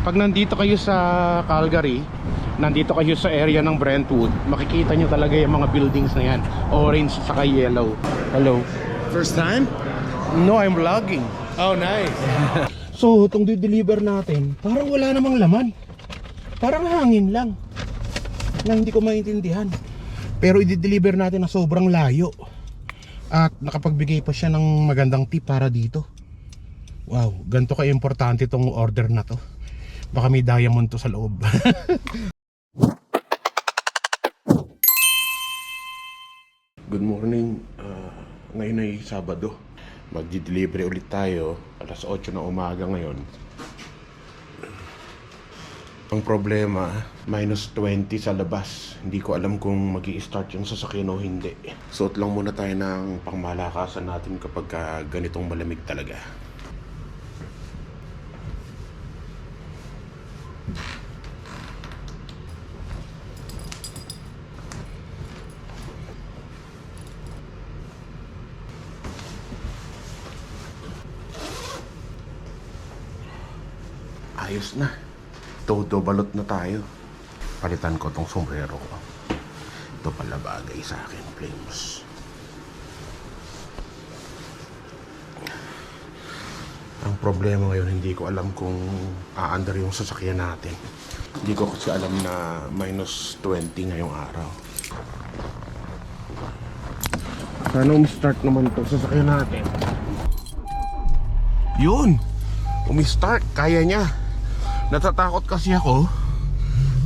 Pag nandito kayo sa Calgary, nandito kayo sa area ng Brentwood, makikita nyo talaga yung mga buildings na yan. Orange saka yellow. Hello. First time? No, I'm vlogging. Oh, nice. So, itong deliver natin, parang wala namang laman. Parang hangin lang. Na hindi ko maintindihan. Pero i-deliver natin na sobrang layo. At nakapagbigay pa siya ng magandang tip para dito. Wow, ganito ka-importante itong order na to. Baka may diamond to sa loob. Good morning. Ah, ngayon ay Sabado. Magdi-delivery ulit tayo. Alas 8 na umaga ngayon. Ang problema, minus 20 sa labas. Hindi ko alam kung mag start yung sasakyan o hindi. Suot lang muna tayo ng pangmalakasan natin kapag ka ganitong malamig talaga. Na. Todo balot na tayo. Palitan ko tong sombrero ko. Ito pala bagay sa akin, Flames. Ang problema ngayon, hindi ko alam kung aandar yung sasakyan natin. Hindi ko kasi alam na minus 20 ngayong araw. Sana umi-start naman to sasakyan natin. Yun! Umi-start, kaya niya. Natatakot kasi ako.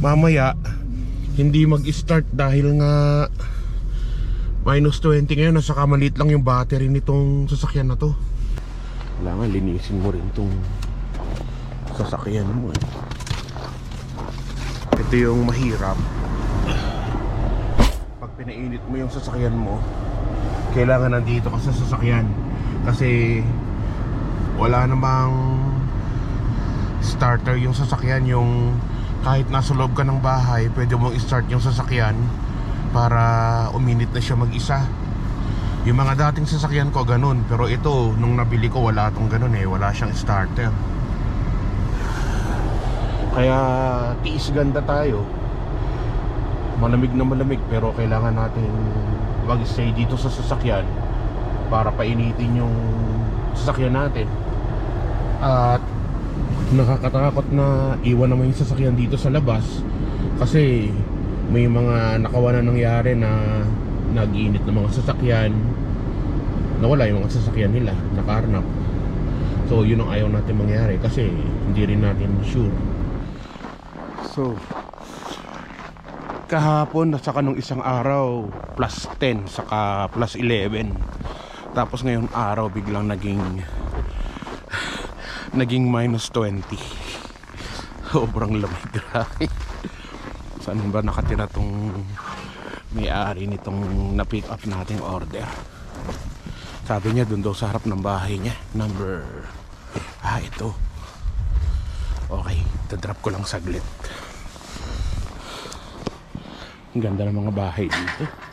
Mamaya hindi mag-start dahil nga minus 20 ngayon nasa kamalit lang yung battery nitong sasakyan na to. Kailangan linisin mo rin tong sasakyan mo eh. ito yung mahirap. Pag pinainit mo yung sasakyan mo kailangan nandito ka sa sasakyan. Kasi wala namang starter yung sasakyan yung kahit nasa loob ka ng bahay pwede mong i-start yung sasakyan para uminit na siya mag-isa. Yung mga dating sasakyan ko ganun. Pero ito nung nabili ko wala tong ganun eh. Wala siyang starter. Kaya tiis ganda tayo. Malamig na malamig pero kailangan natin mag-stay dito sa sasakyan para painitin yung sasakyan natin. At nakakatakot na iwan naman yung sasakyan dito sa labas kasi may mga nakawa na nangyari na nag-init ng mga sasakyan. Nawala yung mga sasakyan nila nakarnap so yun ang ayaw natin mangyari kasi hindi rin natin sure. So kahapon at saka nung isang araw plus 10 saka plus 11 tapos ngayon araw biglang naging naging minus 20 sobrang lamig grabe. Saan ba nakatira tong may-ari nitong na-pick up nating order? Sabi niya dun daw sa harap ng bahay niya. Number ah ito. Okay drop ko lang saglit. Ang ganda ng mga bahay dito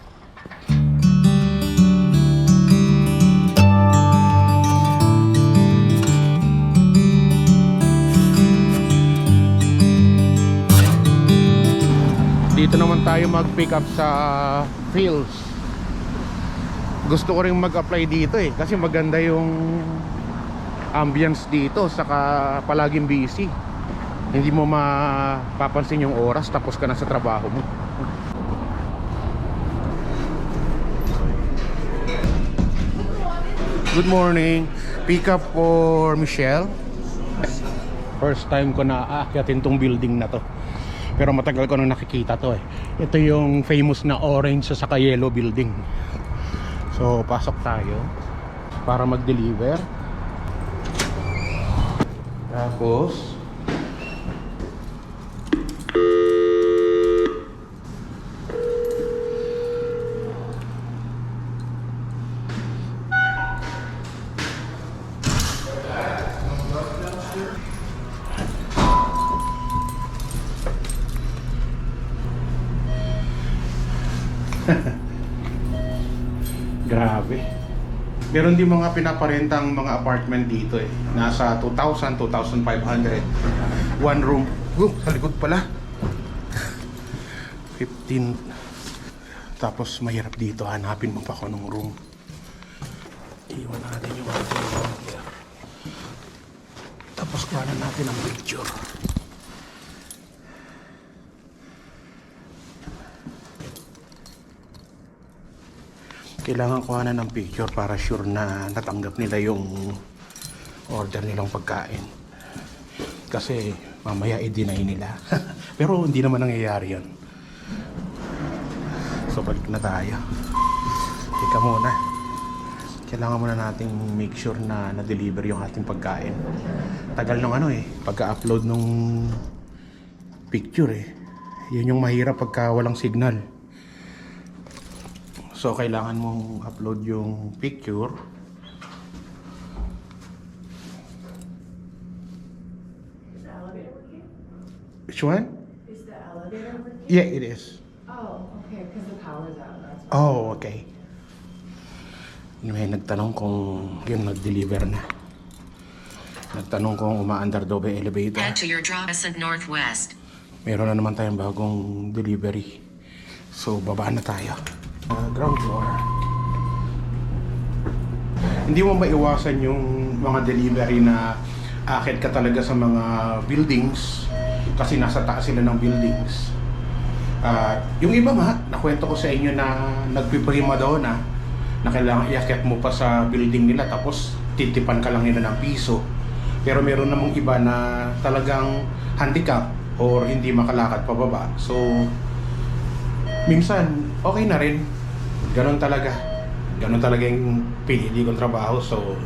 dito naman tayo mag-pick up sa Fields. Gusto ko rin mag-apply dito eh kasi maganda yung ambience dito saka palaging busy. Hindi mo mapapansin yung oras tapos ka na sa trabaho mo. Good morning. Pick up for Michelle. First time ko na aakyatin tong building na to pero matagal ko nang nakikita to eh. Ito yung famous na orange sa saka yellow building. So pasok tayo para mag deliver tapos Grabe. Meron din mga pinaparentang mga apartment dito eh. Nasa 2,000, 2,500. One room. Oh, sa likod pala. 15. Tapos mahirap dito. Hanapin mo pa ako ng room. Iwan natin yung ating. Tapos kuha na natin ang picture. Kailangan kuha na ng picture para sure na natanggap nila yung order nilang pagkain. Kasi mamaya i-deny nila. Pero hindi naman nangyayari yun. So balik na tayo. Teka muna. Kailangan muna nating make sure na na-deliver yung ating pagkain. Tagal nung ano eh, pagka-upload nung picture eh. Yun yung mahirap pagka walang signal. So kailangan mong upload yung picture. Is the elevator working? Which one? Is the elevator working? Yeah, it is. Oh, okay, because the power's out, that's why. Oh, okay. May nagtanong kung yun nag-deliver na. Nagtanong kung umaandar daw ba yung elevator. Head to your draw Ascent Northwest. Meron na naman tayong bagong delivery. So, baba na tayo. Uh, ground floor. Hindi mo maiwasan yung mga delivery na akit ka talaga sa mga buildings kasi nasa taas sila ng buildings. At yung iba nga, nakwento ko sa inyo na nagpiprima daw na na kailangan iakyat mo pa sa building nila tapos titipan ka lang nila ng piso. Pero meron namang iba na talagang handicap or hindi makalakad pababa. So, minsan, okay na rin. Ganon talaga. Ganon talaga yung pinili kong trabaho. So,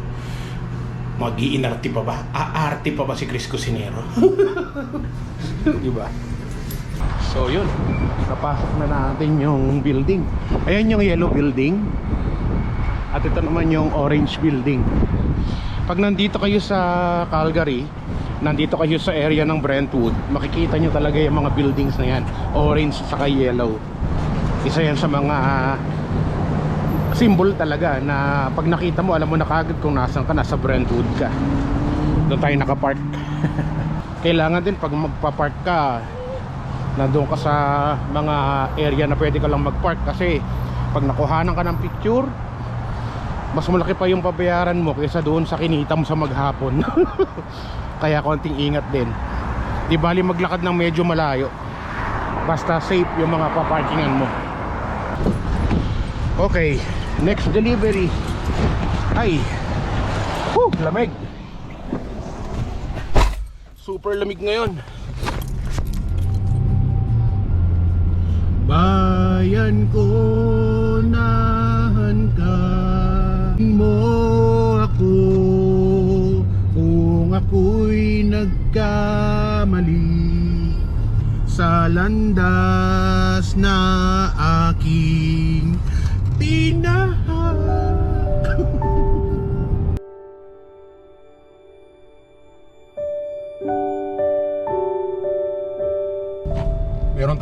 mag-iinarte pa ba? Aarte pa ba si Chris Cusinero? Di ba? So, yun. Napasok na natin yung building. Ayan yung yellow building. At ito naman yung orange building. Pag nandito kayo sa Calgary, nandito kayo sa area ng Brentwood, makikita nyo talaga yung mga buildings na yan. Orange saka yellow. Isa yan sa mga symbol talaga na pag nakita mo, alam mo na kagad kung nasan ka, nasa Brentwood ka. Doon tayo nakapark. Kailangan din pag magpapark ka, nandun ka sa mga area na pwede ka lang magpark kasi pag nakuhanan ka ng picture, mas malaki pa yung pabayaran mo kaysa doon sa kinita mo sa maghapon. Kaya konting ingat din. Di bali maglakad ng medyo malayo. Basta safe yung mga paparkingan mo. Okay, next delivery. Ay. Whew, lamig. Super lamig ngayon. Bayan ko nahan ka mo ako kung ako'y nagkamali sa landas na aking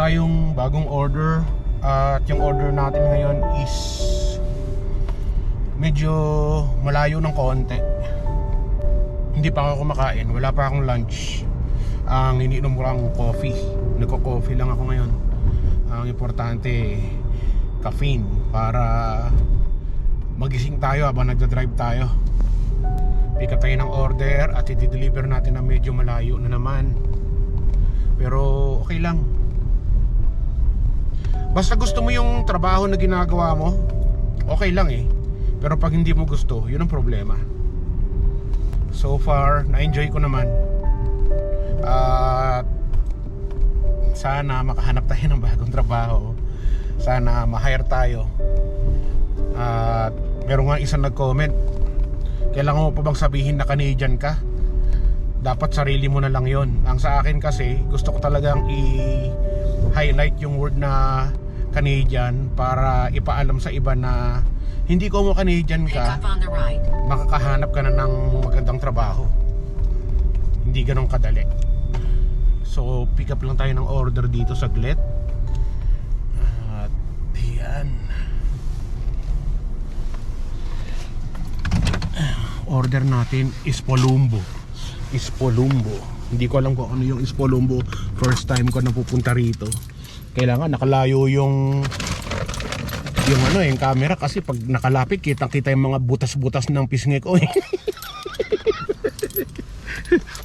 tayong bagong order at yung order natin ngayon is medyo malayo ng konti. Hindi pa ako kumakain, wala pa akong lunch. Ang iniinom ko lang coffee. Nagko-coffee lang ako ngayon. Ang importante caffeine para magising tayo habang nagda-drive tayo. Pick up tayo ng order at i-deliver natin na medyo malayo na naman. Pero okay lang. Basta gusto mo yung trabaho na ginagawa mo, okay lang eh. Pero pag hindi mo gusto, yun ang problema. So far, na-enjoy ko naman. At sana makahanap tayo ng bagong trabaho. Sana ma-hire tayo. At meron nga isang nag-comment. Kailangan mo pa bang sabihin na Canadian ka? Dapat sarili mo na lang yon. Ang sa akin kasi, gusto ko talagang i-highlight yung word na Canadian para ipaalam sa iba na hindi ko mo Canadian ka right. makakahanap ka na ng magandang trabaho hindi ganun kadali so pick up lang tayo ng order dito sa Glet at yan order natin is Polumbo is Polumbo Hindi ko alam kung ano yung Espolombo. First time ko napupunta rito. Kailangan nakalayo yung yung ano yung camera kasi pag nakalapit kitang kita yung mga butas-butas ng pisngi ko eh.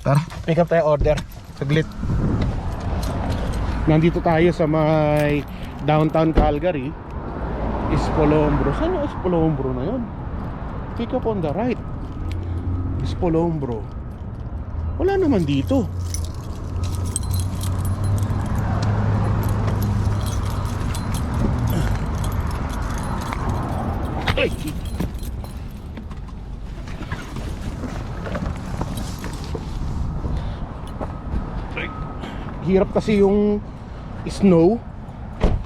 Tara, pick up tayo order. Saglit. Nandito tayo sa may downtown Calgary. Espolombro. Saan yung Espolombro na yun? Pick up on the right. Espolombro. Wala naman dito. Ay! Ay. Hirap kasi yung snow.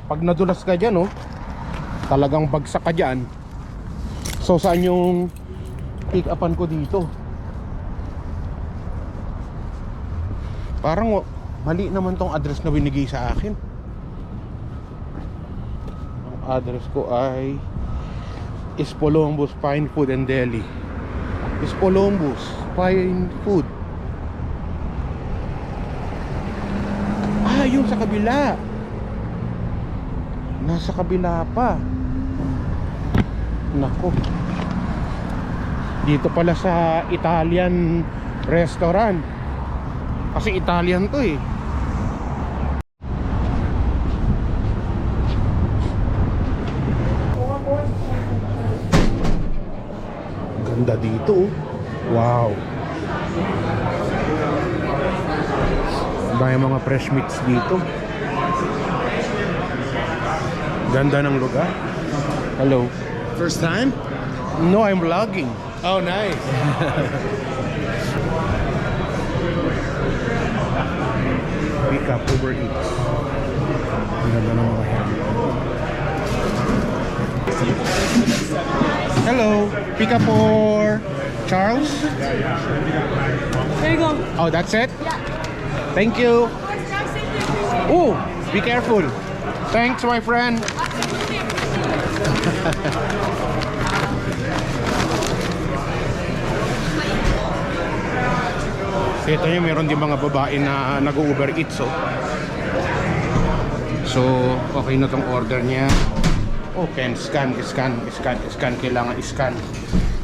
Pag nadulas ka dyan, oh, talagang bagsak ka dyan. So, saan yung pick upan ko dito? Parang wa- mali naman tong address na binigay sa akin. Ang address ko ay Espolombus Fine Food and Deli. Espolombus Fine Food. Ah, yung sa kabila. Nasa kabila pa. Nako. Dito pala sa Italian restaurant. Kasi Italian to eh. Ganda dito oh. Wow. Dahil mga fresh meats dito. Ganda ng lugar. Hello. First time? No, I'm vlogging. Oh, nice. Pick up Uber Eats. Ganda ng mga. Hello. Pick up for Charles. There you go. Oh, that's it? Thank you. Oh, be careful. Thanks, my friend. Ito nyo, meron din mga babae na nag-Uber Eats, oh. So, okay na tong order niya. Oh, can scan, scan, scan, scan, kailangan scan.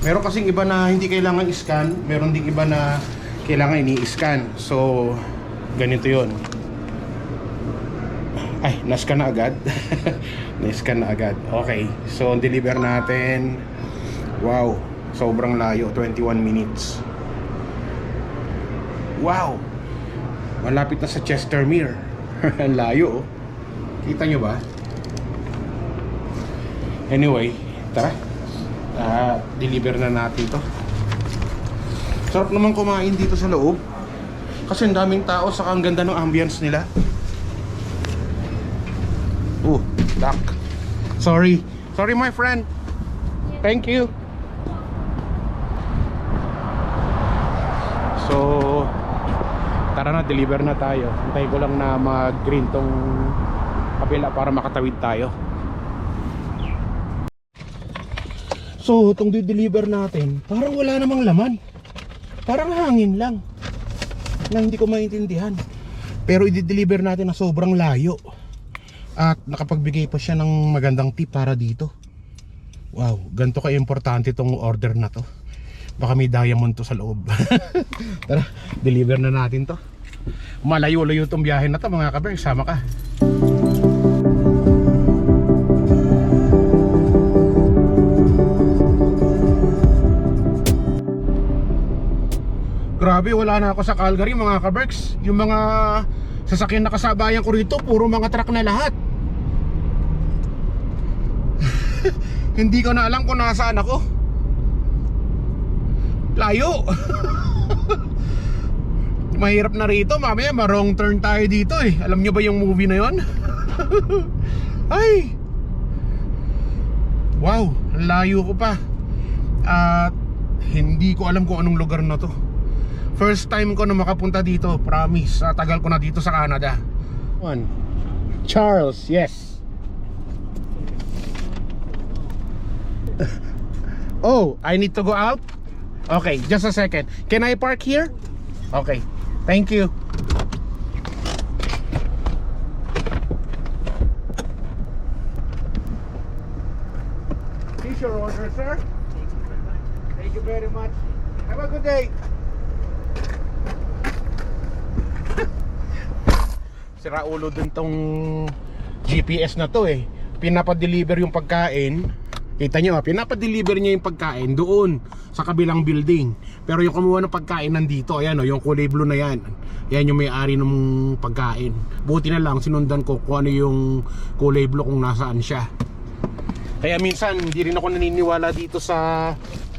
Meron kasing iba na hindi kailangan scan, meron ding iba na kailangan ini-scan. So, ganito 'yon. Ay, na-scan na agad. na-scan na agad. Okay. So, deliver natin. Wow. Sobrang layo. 21 minutes. Wow. Malapit na sa Chestermere. ang layo, oh. Kita nyo ba? Anyway, tara. Ah, deliver na natin to. Sarap naman kumain dito sa loob. Kasi ang daming tao saka ang ganda ng ambience nila. Oh, duck. Sorry. Sorry my friend. Thank you. So, tara na, deliver na tayo. Antay ko lang na mag-green tong kabila para makatawid tayo. So, itong di-deliver natin, parang wala namang laman. Parang hangin lang. Na hindi ko maintindihan. Pero i-deliver natin na sobrang layo. At nakapagbigay pa siya ng magandang tip para dito. Wow, ganito ka-importante itong order na to. Baka may diamond to sa loob. Tara, deliver na natin to. Malayo-layo itong biyahe na to mga kaber, sama ka. Grabe, wala na ako sa Calgary mga kaberks. Yung mga sasakyan na kasabayan ko rito, puro mga truck na lahat. Hindi ko na alam kung nasaan ako. Layo. Mahirap na rito, mamaya ma-wrong turn tayo dito eh. Alam nyo ba yung movie na yon? Ay! Wow, layo ko pa. At hindi ko alam kung anong lugar na to. First time ko na makapunta dito, promise. Tagal ko na dito sa Canada. One. Charles, yes. oh, I need to go out? Okay, just a second. Can I park here? Okay. Thank you. Here's your order, sir. Thank you very much. Have a good day. Sira ulo din tong GPS na to eh. Pinapadeliver yung pagkain. Kita nyo, pinapadeliver niya yung pagkain doon sa kabilang building. Pero yung kumuha ng pagkain nandito, ayan o, yung kulay blue na yan. Yan yung may-ari ng pagkain. Buti na lang, sinundan ko kung ano yung kulay blue kung nasaan siya. Kaya minsan, hindi rin ako naniniwala dito sa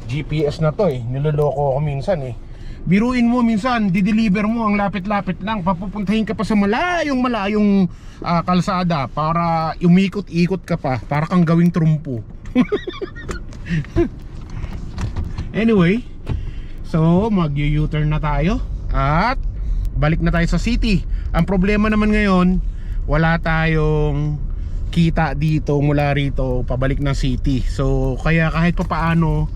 GPS na to eh. Niloloko ako minsan eh. Biruin mo minsan, dideliver mo ang lapit-lapit lang. Papupuntahin ka pa sa malayong malayong ah, kalsada para umikot-ikot ka pa. Para kang gawing trumpo. anyway, so mag-U-turn na tayo. At balik na tayo sa city. Ang problema naman ngayon, wala tayong kita dito mula rito pabalik ng city. So kaya kahit pa paano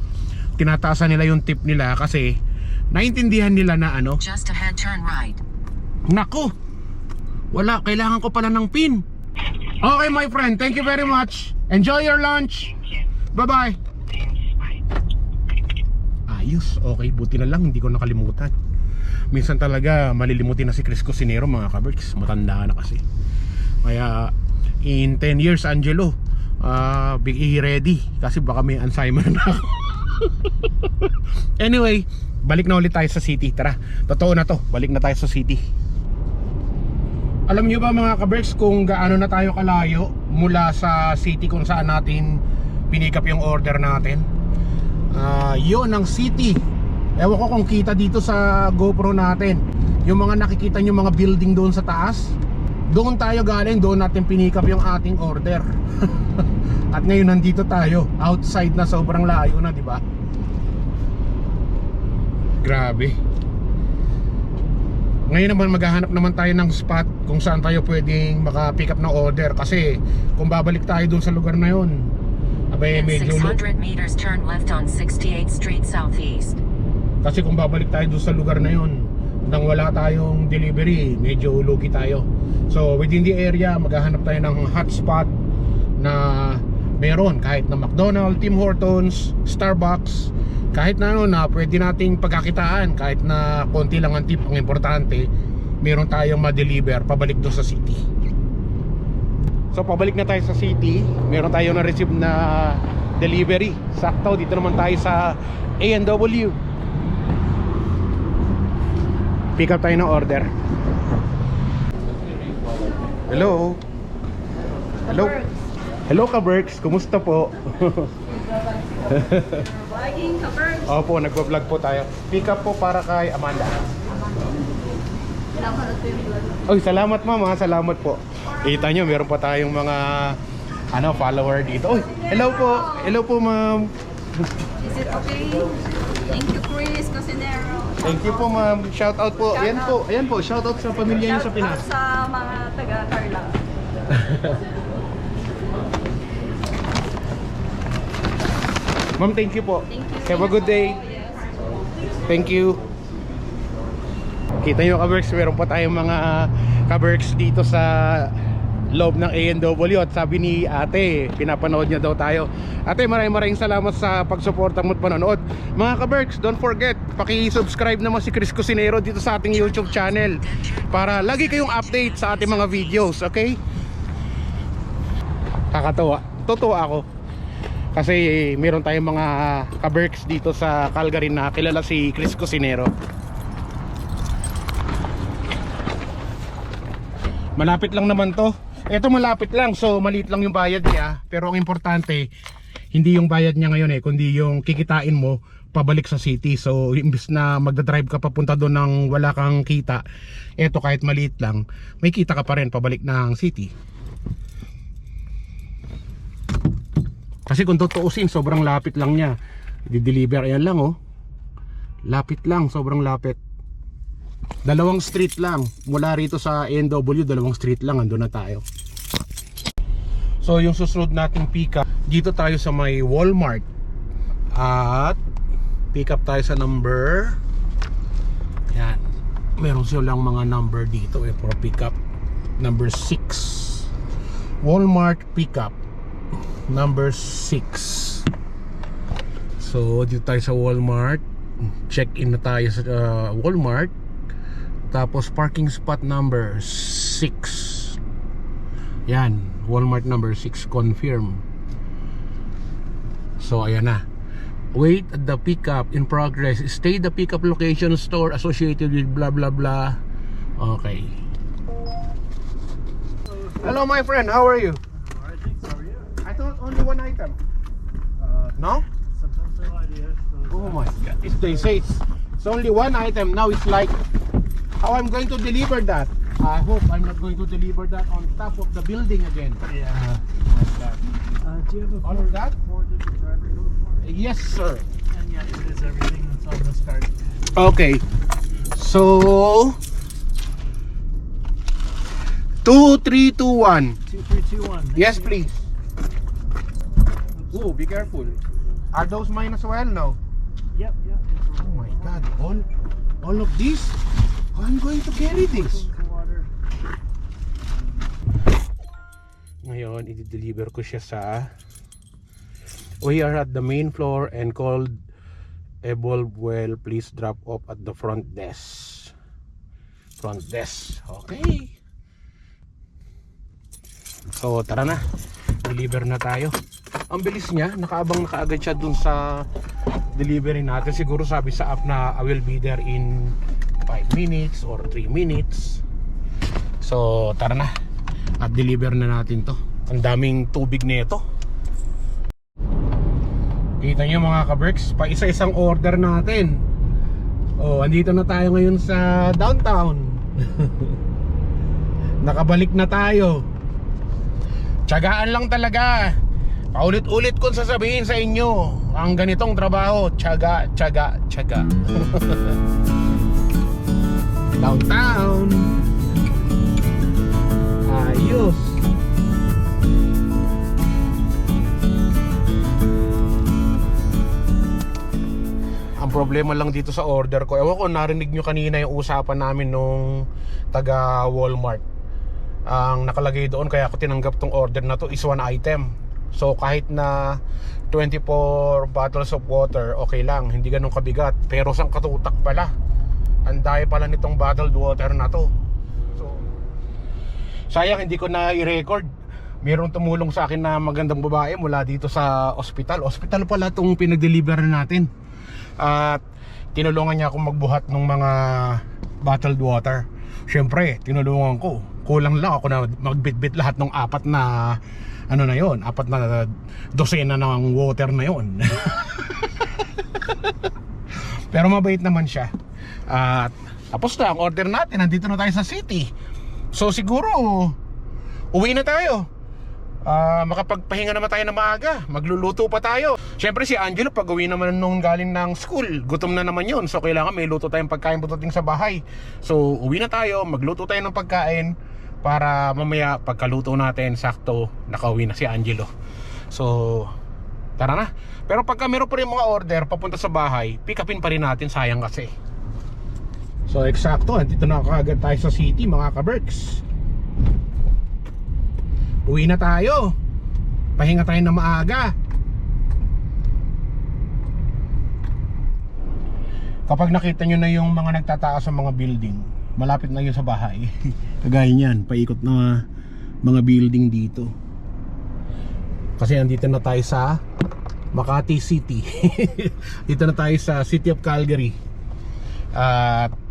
tinataasan nila yung tip nila kasi naintindihan nila na ano, Just ahead, turn right. nako. Wala, kailangan ko pala ng pin. Okay my friend, thank you very much. Enjoy your lunch. Bye-bye. Ayos, okay, buti na lang hindi ko nakalimutan. Minsan talaga malilimutin na si Chris Cusinero mga kaberks, matanda na kasi. Kaya in 10 years Angelo, uh, be ready kasi baka may Alzheimer na anyway, balik na ulit tayo sa city. Tara, totoo na to. Balik na tayo sa city. Alam nyo ba mga kaberks kung gaano na tayo kalayo mula sa city kung saan natin pinikap yung order natin? Ah, yun ang city. Ewan ko kung kita dito sa GoPro natin. Yung mga nakikita nyo mga building doon sa taas. Doon tayo galing, doon natin pinikap yung ating order. At ngayon nandito tayo, outside na sobrang layo na, di ba? Grabe. Ngayon naman maghahanap naman tayo ng spot kung saan tayo pwedeng maka-pick up ng order kasi kung babalik tayo doon sa lugar na yon abay In medyo 600 meters, turn left on 68th Street Southeast. kasi kung babalik tayo doon sa lugar na yon nang wala tayong delivery medyo lugi tayo. So within the area maghahanap tayo ng hotspot na meron. Kahit na McDonald's, Tim Hortons, Starbucks kahit na ano na pwede nating pagkakitaan kahit na konti lang ang tip ang importante meron tayong ma-deliver pabalik doon sa city so pabalik na tayo sa city. Meron tayong na-receive na delivery. Sakto dito naman tayo sa A&W pick up tayo ng order. Hello? Hello? Hello ka-Berks. Kumusta po? Vlogging, cover. Opo, nagbablog po tayo. Pick up po para kay Amanda. Oy, salamat mama, salamat po. Kita nyo, meron pa tayong mga ano, follower dito. Oy, hello po. Hello po, ma'am. Is it okay? Thank you, Chris Cosinero. Thank you po, ma'am. Shout out po. Ayan po, ayan po. Shout out sa pamilya niyo sa Shout Pinas. out sa mga taga-Carla. Ma'am, thank you po. Thank you. Have a good day. Yes. Thank you. Kita nyo ka-Berks, meron pa tayong mga ka-Berks dito sa loob ng A&W at sabi ni ate, pinapanood niya daw tayo. Ate, maraming maraming salamat sa pagsuporta mo at panonood. Mga ka-Berks, don't forget, paki-subscribe naman si Chris Cusinero dito sa ating YouTube channel para lagi kayong update sa ating mga videos, okay? Kakatawa. Totoo ako. Kasi meron tayong mga ka-Berks dito sa Calgary na kilala si Chris Cusinero. Malapit lang naman to. Ito malapit lang so maliit lang yung bayad niya. Pero ang importante, hindi yung bayad niya ngayon eh, kundi yung kikitain mo pabalik sa city. So imbis na magdadrive ka papunta doon ng wala kang kita, eto kahit maliit lang, may kita ka pa rin pabalik ng city. Kasi kung tutuusin, sobrang lapit lang niya. Di-deliver, ayan lang oh. Lapit lang, sobrang lapit. Dalawang street lang. Mula rito sa NW, dalawang street lang, ando na tayo. So yung susunod nating pick up, dito tayo sa may Walmart. At pick up tayo sa number. Yan. meron silang mga number dito. Eh for pickup number 6 Walmart pickup number 6 so dito tayo sa Walmart. Check in na tayo sa uh, Walmart tapos parking spot number 6 yan Walmart number 6 confirm. So ayan na. Wait at the pickup in progress. Stay the pickup location store associated with blah blah blah. Okay. Hello my friend. How are you? Alright, thanks. How are you? I thought only one item. Uh, no? Sometimes they're ideas. oh my god. It's, they say it's, it's only one item. Now it's like how I'm going to deliver that I hope I'm not going to deliver that on top of the building again Yeah. Uh, do you have a All of that? four-digit driver code for yes sir And yeah, it is everything that's on this card. Okay. So 2321. Two, three, two, one. Yes, please. Oh, be careful. Are those mine as well? No. Yep, yep. Oh my god. All all of this? I'm going to carry this? Ngayon, i-deliver ko siya sa We are at the main floor and called Evolve Well. Please drop off at the front desk. Front desk. Okay. So, tara na. Deliver na tayo. Ang bilis niya. Nakaabang na kaagad siya dun sa delivery natin. Siguro sabi sa app na I will be there in 5 minutes or 3 minutes. So, tara na. At deliver na natin to. Ang daming tubig nito. Kita nyo mga ka-Berks, pa isa-isang order natin. Oh, andito na tayo ngayon sa downtown. Nakabalik na tayo. Tiyagaan lang talaga. Paulit-ulit kong sasabihin sa inyo, ang ganitong trabaho, tiyaga, tiyaga, tiyaga. downtown. Ayos. Ang problema lang dito sa order ko, ewan ko narinig nyo kanina yung usapan namin nung taga Walmart. Ang nakalagay doon kaya ako tinanggap tong order na to is one item. So kahit na 24 bottles of water, okay lang, hindi ganun kabigat. Pero sang katutak pala. Ang dami pala nitong bottled water na to. So, sayang hindi ko na i-record. Mayroong tumulong sa akin na magandang babae mula dito sa ospital. Ospital pala itong pinag-deliver natin. At tinulungan niya akong magbuhat ng mga bottled water. Siyempre, tinulungan ko. Kulang lang ako na magbitbit lahat ng apat na ano na yon, apat na dosena ng water na yon. Pero mabait naman siya. At tapos na ang order natin. Nandito na tayo sa city. So siguro uwi na tayo. Ah, makapagpahinga naman tayo na maaga. Magluluto pa tayo. Siyempre si Angelo pag uwi naman nung galing ng school, gutom na naman yun. So kailangan may luto tayong pagkain pagdating sa bahay. So uwi na tayo, magluto tayo ng pagkain para mamaya pagkaluto natin sakto nakauwi na si Angelo. So tara na. Pero pagka meron pa rin mga order papunta sa bahay, pick upin pa rin natin sayang kasi. So eksakto, dito na kaagad tayo sa city mga ka-Berks. Uwi na tayo. Pahinga tayo na maaga. Kapag nakita nyo na yung mga nagtataas sa mga building, malapit na yun sa bahay. Kagaya niyan, paikot na mga building dito. Kasi nandito na tayo sa Makati City. dito na tayo sa City of Calgary. At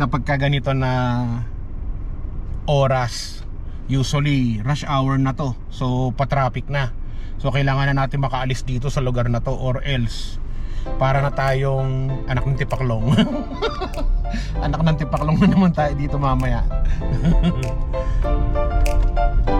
kapag ka ganito na oras, usually rush hour na to. So pa-traffic na. So kailangan na natin makaalis dito sa lugar na to or else para na tayong anak ng tipaklong. anak ng tipaklong na naman tayo dito mamaya.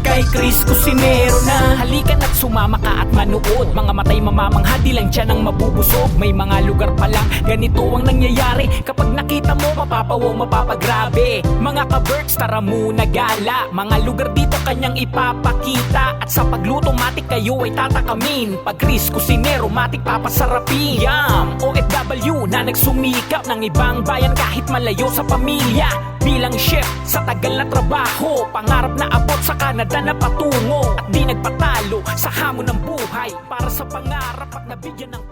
Kay Chris Cusinero na. Halika na't sumama ka at manood. Mga matay mamamangha di lang dyan ang mabubusog. May mga lugar pa lang ganito ang nangyayari. Kapag nakita mo mapapawong mapapagrabe. Mga ka-birds tara muna gala. Mga lugar dito kanyang ipapakita. At sa pagluto matik kayo ay tatakamin. Pag Chris Cusinero matik papasarapin. Yum! OFW na nagsumikap ng ibang bayan kahit malayo sa pamilya Bilang chef sa tagal na trabaho Pangarap na abot sa Canada na patungo. At di nagpatalo sa hamon ng buhay Para sa pangarap at nabigyan ng